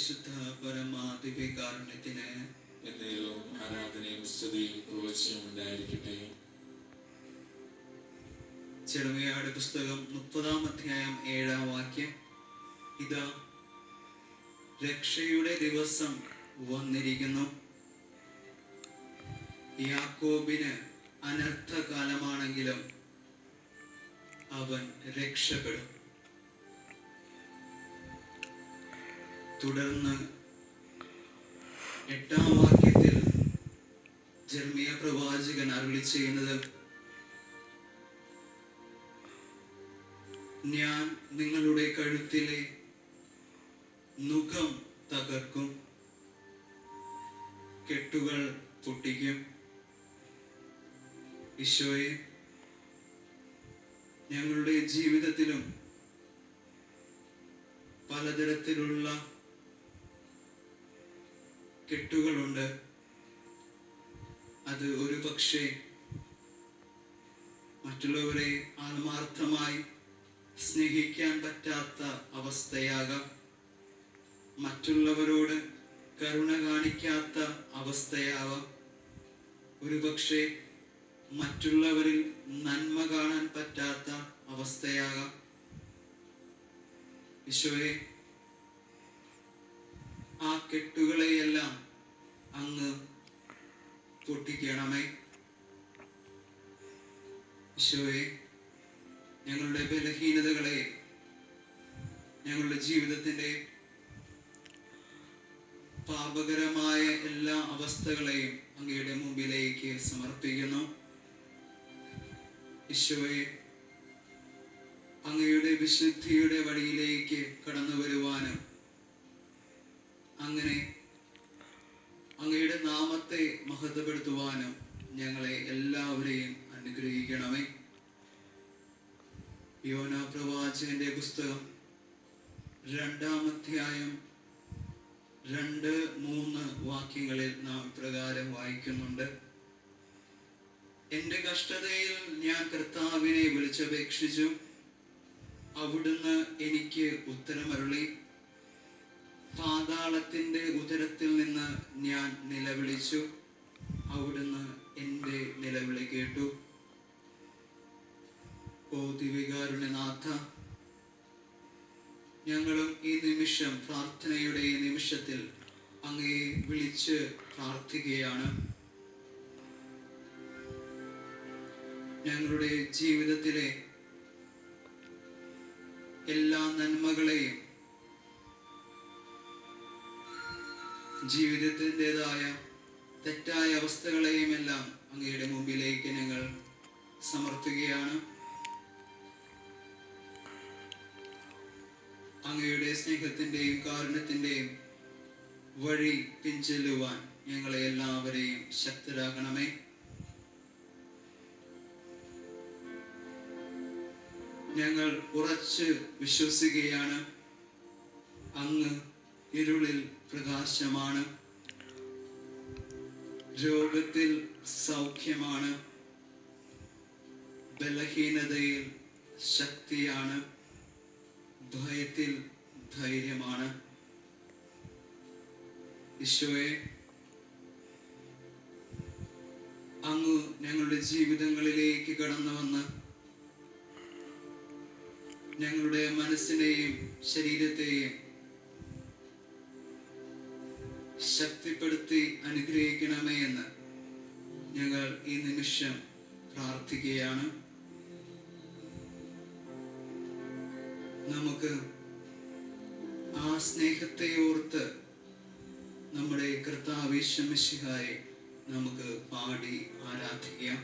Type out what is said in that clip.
പരിശുദ്ധ പരമാധികാരുണ്യത്തിന് എന്നേരവും ആരാധനയും സ്തുതിയും പുകഴ്ചയും ഉണ്ടായിരിക്കട്ടെ. ചെറുമയാട് പുസ്തകം മുപ്പതാം അധ്യായം ഏഴാം വാക്യം. ഇതാ രക്ഷയുടെ ദിവസം വന്നിരിക്കുന്നു. യാക്കോബിന് അനർത്ഥകാലമാണെങ്കിലും അവൻ രക്ഷപ്പെടും. തുടർന്ന് എട്ടാം വാക്യത്തിൽ ജർമ്മിയ പ്രവാചകൻ അരുളി ചെയ്യുന്നത് ഞാൻ നിങ്ങളുടെ കഴുത്തിലെ നുഖം തകർക്കും കെട്ടുകൾ പൊട്ടിക്കും. ഈശോയെ ഞങ്ങളുടെ ജീവിതത്തിലും പലതരത്തിലുള്ള കെട്ടുകളുണ്ട്. അത് ഒരു പക്ഷേ മറ്റുള്ളവരെ ആത്മാർത്ഥമായി സ്നേഹിക്കാൻ പറ്റാത്ത അവസ്ഥയാകാം. മറ്റുള്ളവരോട് കരുണ കാണിക്കാത്ത അവസ്ഥയാവാം. ഒരുപക്ഷെ മറ്റുള്ളവരിൽ നന്മ കാണാൻ പറ്റാത്ത അവസ്ഥയാകാം. ഈശോയെ ആ കെട്ടുകളെയെല്ലാം അങ്ങ് പൊട്ടിക്കണമേ. ഈശോയെ ഞങ്ങളുടെ ബലഹീനതകളെ ഞങ്ങളുടെ ജീവിതത്തിന്റെ പാപകരമായ എല്ലാ അവസ്ഥകളെയും അങ്ങയുടെ മുമ്പിലേക്ക് സമർപ്പിക്കുന്നു. ഈശോയെ അങ്ങയുടെ വിശുദ്ധിയുടെ വഴിയിലേക്ക് കടന്നു വരുവാനും അങ്ങനെ അങ്ങയുടെ നാമത്തെ മഹത്വപ്പെടുത്തുവാനും ഞങ്ങളെ എല്ലാവരെയും അനുഗ്രഹിക്കണമേ. യോന പ്രവാചകന്റെ പുസ്തകം രണ്ടാം അധ്യായം രണ്ട് മൂന്ന് വാക്യങ്ങളിൽ നാം ഇപ്രകാരം വായിക്കുന്നുണ്ട്. എന്റെ കഷ്ടതയിൽ ഞാൻ കർത്താവിനെ വിളിച്ചപേക്ഷിച്ചു. അവിടുന്ന് എനിക്ക് ഉത്തരമരുളി. പാതാളത്തിന്റെ ഉദരത്തിൽ നിന്ന് ഞാൻ നിലവിളിച്ചു. അവിടുന്ന് എന്റെ നിലവിളി കേട്ടു. ഓ ദിവികാരുണ്യനാഥ ഞങ്ങളും ഈ നിമിഷം പ്രാർത്ഥനയുടെ ഈ നിമിഷത്തിൽ അങ്ങയെ വിളിച്ച് പ്രാർത്ഥിക്കുകയാണ്. ഞങ്ങളുടെ ജീവിതത്തിലെ എല്ലാ നന്മകളെയും ജീവിതത്തിന്റെതായ തെറ്റായ അവസ്ഥകളെയും എല്ലാം അങ്ങയുടെ മുമ്പിലേക്ക് ഞങ്ങൾ സമർപ്പിക്കുകയാണ് അങ്ങയുടെ സ്നേഹത്തിന്റെയും കാരുണ്യത്തിന്റെയും വഴി പിൻചെല്ലുവാൻ ഞങ്ങളെ എല്ലാവരെയും ശക്തരാകണമേ ഞങ്ങൾ ഉറച്ച് വിശ്വസിക്കുകയാണ്. അങ്ങ് ഇരുളിൽ പ്രകാശമാണ്. രോഗത്തിൽ സൗഖ്യമാണ്. ബലഹീനതയിൽ ശക്തിയാണ്. ഭയത്തിൽ ധൈര്യമാണ്. ഈശോയെ അങ്ങ് ഞങ്ങളുടെ ജീവിതങ്ങളിലേക്ക് കടന്നു വന്ന് ഞങ്ങളുടെ മനസ്സിനെയും ശരീരത്തെയും ശക്തിപ്പെടുത്തി അനുഗ്രഹിക്കണമേ എന്ന് ഞങ്ങൾ ഈ നിമിഷം പ്രാർത്ഥിക്കുകയാണ്. നമുക്ക് ആ സ്നേഹത്തെ ഓർത്ത് നമ്മുടെ കർത്താവിശ്വമിശിഹായെ നമുക്ക് പാടി ആരാധിക്കാം.